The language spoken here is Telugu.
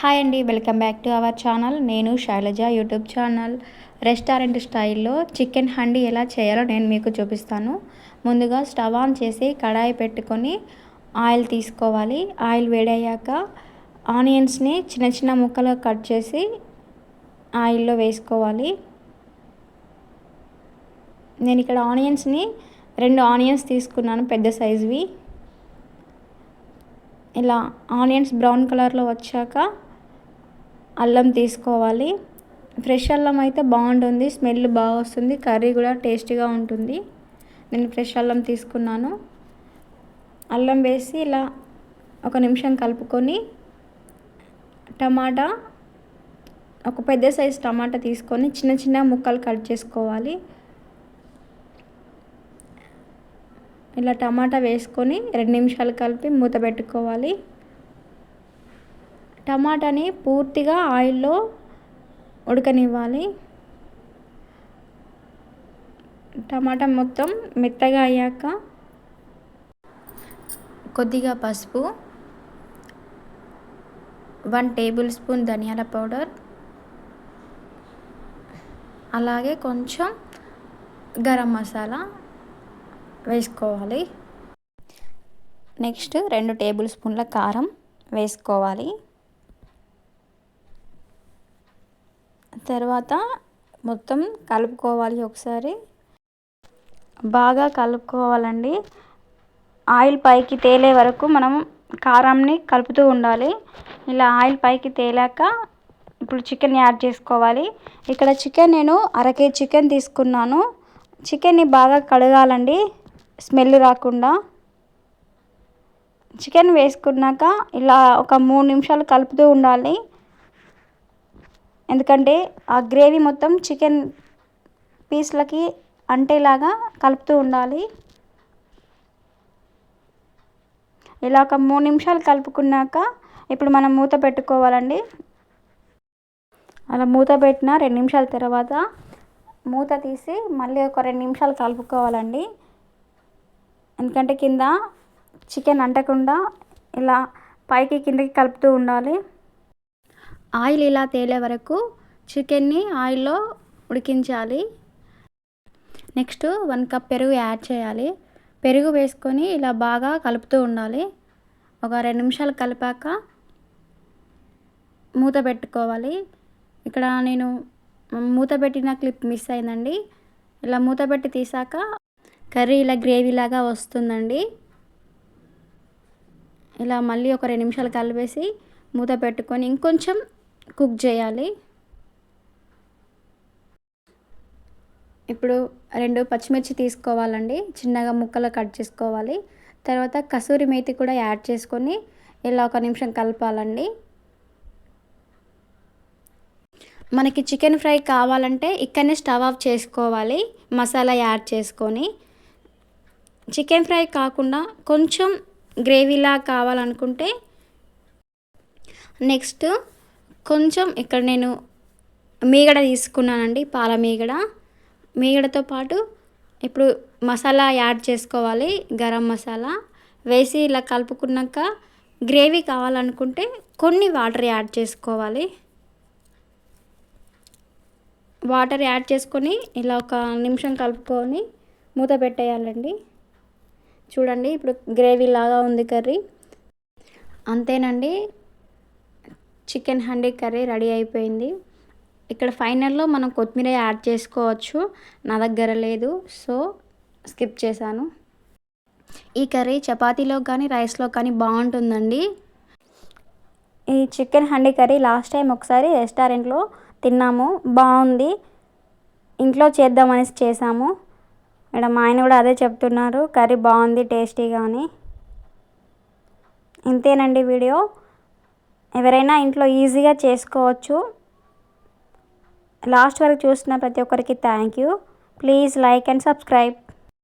హాయ్ అండి welcome back to our channel. నేను శైలజ యూట్యూబ్ ఛానల్. రెస్టారెంట్ స్టైల్లో చికెన్ హండీ ఎలా చేయాలో నేను మీకు చూపిస్తాను. ముందుగా స్టవ్ ఆన్ చేసి కడాయి పెట్టుకొని ఆయిల్ తీసుకోవాలి. ఆయిల్ వేడయ్యాక ఆనియన్స్ని చిన్న చిన్న ముక్కలు కట్ చేసి ఆయిల్లో వేసుకోవాలి. నేను ఇక్కడ ఆనియన్స్ని రెండు ఆనియన్స్ తీసుకున్నాను పెద్ద సైజువి. ఇలా ఆనియన్స్ బ్రౌన్ కలర్లో వచ్చాక అల్లం తీసుకోవాలి. ఫ్రెష్ అల్లం అయితే బాగుంటుంది స్మెల్ బాగా వస్తుంది కర్రీ కూడా టేస్టీగా ఉంటుంది. నేను ఫ్రెష్ అల్లం తీసుకున్నాను. అల్లం వేసి ఇలా ఒక నిమిషం కలుపుకొని టమాటా ఒక పెద్ద సైజు టమాటా తీసుకొని చిన్న చిన్న ముక్కలు కట్ చేసుకోవాలి. ఇలా టమాటా వేసుకొని రెండు నిమిషాలు కలిపి మూత పెట్టుకోవాలి. టమాటాని పూర్తిగా ఆయిల్లో ఉడకనివ్వాలి. టమాటా మొత్తం మెత్తగా అయ్యాక కొద్దిగా పసుపు వన్ టేబుల్ స్పూన్ ధనియాల పౌడర్ అలాగే కొంచెం గరం మసాలా వేసుకోవాలి. నెక్స్ట్ రెండు టేబుల్ స్పూన్ల కారం వేసుకోవాలి. తర్వాత మొత్తం కలుపుకోవాలి ఒకసారి. బాగా కలుపుకోవాలండి. ఆయిల్ పైకి తేలే వరకు మనం కారంని కలుపుతూ ఉండాలి. ఇలా ఆయిల్ పైకి తేలాక ఇప్పుడు చికెన్ యాడ్ చేసుకోవాలి. ఇక్కడ చికెన్ నేను అర కేజీ చికెన్ తీసుకున్నాను. చికెన్ని బాగా కడగాలండి. స్మెల్ రాకుండా చికెన్ వేసుకున్నాక ఇలా ఒక మూడు నిమిషాలు కలుపుతూ ఉండాలి. ఎందుకంటే ఆ గ్రేవీ మొత్తం చికెన్ పీస్లకి అంటేలాగా కలుపుతూ ఉండాలి. ఇలా ఒక మూడు నిమిషాలు కలుపుకున్నాక ఇప్పుడు మనం మూత పెట్టుకోవాలండి. అలా మూత పెట్టిన రెండు నిమిషాల తర్వాత మూత తీసి మళ్ళీ ఒక రెండు నిమిషాలు కలుపుకోవాలండి. ఎందుకంటే కింద చికెన్ అంటకుండా ఇలా పైకి కిందకి కలుపుతూ ఉండాలి. ఆయిల్ ఇలా తేలే వరకు చికెన్ని ఆయిల్లో ఉడికించాలి. నెక్స్ట్ వన్ కప్ పెరుగు యాడ్ చేయాలి. పెరుగు వేసుకొని ఇలా బాగా కలుపుతూ ఉండాలి. ఒక రెండు నిమిషాలు కలిపాక మూత పెట్టుకోవాలి. ఇక్కడ నేను మూత పెట్టిన క్లిప్ మిస్ అయిందండి. ఇలా మూత పెట్టి తీసాక కర్రీ ఇలా గ్రేవీ లాగా వస్తుందండి. ఇలా మళ్ళీ ఒక రెండు నిమిషాలు కలిపేసి మూత పెట్టుకొని ఇంకొంచెం కుక్ చేయాలి. ఇప్పుడు రెండు పచ్చిమిర్చి తీసుకోవాలండి. చిన్నగా ముక్కలు కట్ చేసుకోవాలి. తర్వాత కసూరి మేతి కూడా యాడ్ చేసుకొని ఇలా ఒక నిమిషం కలపాలండి. మనకి చికెన్ ఫ్రై కావాలంటే ఇక్కడనే స్టవ్ ఆఫ్ చేసుకోవాలి. మసాలా యాడ్ చేసుకొని చికెన్ ఫ్రై కాకుండా కొంచెం గ్రేవీలా కావాలనుకుంటే నెక్స్ట్ కొంచెం ఇక్కడ నేను మీగడ తీసుకున్నానండి పాల మీగడ. మీగడతో పాటు ఇప్పుడు మసాలా యాడ్ చేసుకోవాలి గరం మసాలా. వేసి ఇలా కలుపుకున్నాక గ్రేవీ కావాలనుకుంటే కొన్ని వాటర్ యాడ్ చేసుకోవాలి. వాటర్ యాడ్ చేసుకొని ఇలా ఒక నిమిషం కలుపుకొని మూత పెట్టేయాలండి. చూడండి ఇప్పుడు గ్రేవీ లాగా ఉంది కర్రీ. అంతేనండి చికెన్ హండీ కర్రీ రెడీ అయిపోయింది. ఇక్కడ ఫైనల్లో మనం కొత్తిమీర యాడ్ చేసుకోవచ్చు నా దగ్గర లేదు సో స్కిప్ చేశాను. ఈ కర్రీ చపాతీలో కానీ రైస్లో కానీ బాగుంటుందండి. ఈ chicken handi curry last time ఒకసారి రెస్టారెంట్లో తిన్నాము బాగుంది. ఇంట్లో చేద్దామనేసి చేసాము ఇక్కడ మా ఆయన కూడా అదే చెప్తున్నారు. కర్రీ బాగుంది టేస్టీగా అని ఇంతేనండి వీడియో. ఎవరైనా ఇంట్లో ఈజీగా చేసుకోవచ్చు. లాస్ట్ వరకు చూసిన ప్రతి ఒక్కరికి thank you. Please like and subscribe.